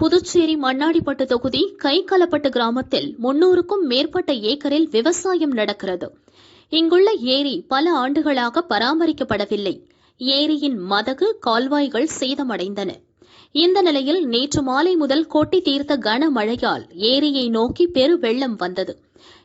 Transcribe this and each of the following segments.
புதுச்சேரி மண்ணாடிப்பட்டு தொகுதி கைக்கலப்பட்டு கிராமத்தில் முன்னூறுக்கும் மேற்பட்ட ஏக்கரில் விவசாயம் நடக்கிறது. இங்குள்ள ஏரி பல ஆண்டுகளாக பராமரிக்கப்படவில்லை. ஏரியின் மதகு கால்வாய்கள் சேதமடைந்தன. இந்த நிலையில் நேற்று மாலை முதல் கொட்டி தீர்த்த கனமழையால் ஏரியை நோக்கி பெரு வெள்ளம் வந்தது.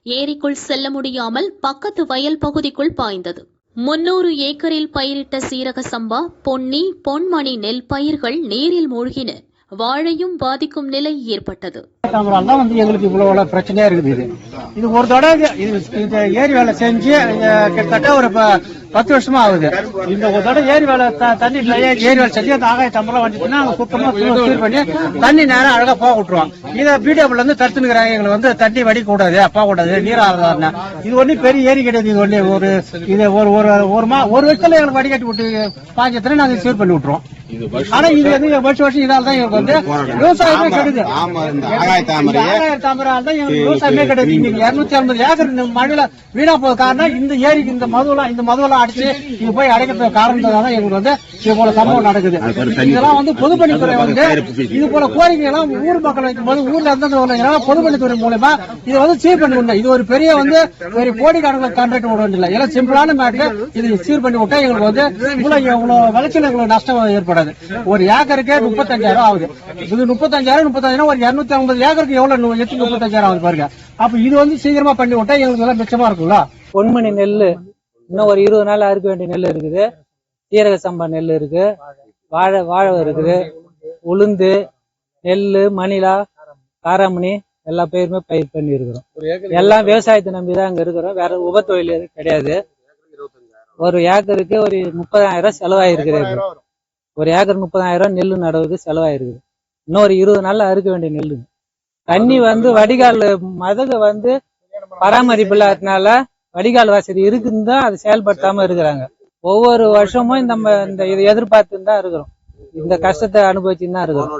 ஏரிக்குள் செல்ல முடியாமல் பக்கத்து வயல் பகுதிக்குள் பாய்ந்தது. முன்னூறு ஏக்கரில் பயிரிட்ட சீரக சம்பா பொன்னி பொன்மணி நெல் பயிர்கள் நீரில் மூழ்கின. வாழையும் பாதிக்கும் நிலை ஏற்பட்டது. தான் வந்து எங்களுக்கு இவ்வளவு பிரச்சனையா இருக்குது இது. இது ஒரு தடவை இது ஏரி வேலை செஞ்சு கிட்டத்தட்ட ஒரு ப- பத்து வருஷமா ஆகுது. இந்த ஒரு தடவை ஏரி வேலை த- தண்ணி ஏரி வேலை செஞ்சு அந்த ஆகாய தம்பரம் வந்துச்சுன்னா சுத்தமா சீர் பண்ணி தண்ணி நேரம் அழகா போக விட்டுருவோம் இதை பிடிஎஃப்ல இருந்து தடுத்துனுக்குறாங்க எங்களுக்கு வந்து தண்ணி வடிக்க கூடாது போக கூடாது நீர் ஆகாதுன்னா. இது ஒண்ணு பெரிய ஏரி கிடையாது. இது ஒண்ணு ஒரு இது ஒரு ஒரு ஒரு மா ஒரு வருஷத்துல எங்களுக்கு வடிகட்டி விட்டு பாஞ்சத்துல நாங்க சீர் பண்ணி விட்டுருவோம். ஆனா இது வந்து வருஷம் வருஷம் இதால தான் வந்து விவசாயமே கெடுது. ஆகாய தாமரால் தான் விவசாயமே கிடையாது இன்னைக்கு இருநூத்தி ஐம்பது ஏக்கர் இந்த மழையில வீணா போக காரணம் இந்த ஏரிக்கு இந்த மதுவெல்லாம் இந்த மதுவெல்லாம் அடிச்சு இது போய் அடைக்கிறதுக்கு காரணம் தான் வந்து இது போல சம்பவம் நடக்குது. இதெல்லாம் வந்து பொதுப்பணித்துறை வந்து இது போல கோரிக்கை எல்லாம் ஊர் மக்கள் வைக்கும் போது ஊர்ல இருந்தது உள்ளவங்க பொதுப்பணித்துறை மூலமா இதை வந்து சீர் பண்ணி விடணும். இது ஒரு பெரிய வந்து ஒரு கோடி கணக்கில் கான்ட்ராக்ட் விட வேண்டியது எல்லாம் சிம்பிளான மேட்ரு இது சீர் பண்ணி விட்டா எங்களுக்கு வந்து இவ்வளவு இவ்வளவு விளைச்சல் எங்களுக்கு நஷ்டம் ஏற்படாது. ஒரு ஏக்கருக்கே முப்பத்தஞ்சாயிரம் ஆகுது. இது முப்பத்தஞ்சாயிரம் முப்பத்தஞ்சாயிரம் ஒரு இருநூத்தி ஐம்பது ஏக்கருக்கு எவ்வளவு எட்டு முப்பத்தஞ்சாயிரம் ஆகுது பாருங்க. அப்ப இது வந்து சீக்கிரமா பண்ணி விட்டா எங்களுக்கு எல்லாம் மிச்சமா இருக்கும்ல? பொன்மணி நெல் இன்னும் ஒரு இருபது நாள் அறுக்க வேண்டிய நெல் இருக்குது. சீரக சம்பா நெல் இருக்கு வாழை வாழை இருக்குது. உளுந்து நெல் மணிலா காராமணி எல்லா பயிருமே பயிர் பண்ணி இருக்கிறோம் எல்லாம் விவசாயத்தை நம்பி தான் அங்க இருக்கிறோம். வேற உப தொழில் எதுவும் கிடையாது. ஒரு ஏக்கருக்கு ஒரு முப்பதாயிரம் செலவாயிருக்கிறது. ஒரு ஏக்கர் முப்பதாயிரம் நெல் நடவுக்கு செலவாயிருக்குது. இன்னும் ஒரு இருபது நாள்ல அறுக்க வேண்டிய நெல் தண்ணி வந்து வடிகால் மதகு வந்து பராமரிப்பு இல்லாததுனால வடிகால் வசதி இருக்குன்னு தான் அதை செயல்படுத்தாம இருக்கிறாங்க. ஒவ்வொரு வருஷமும் நம்ம இந்த இதை எதிர்பார்த்துன்னு தான் இருக்கிறோம். இந்த கஷ்டத்தை அனுபவிச்சுன்னு தான் இருக்கிறோம்.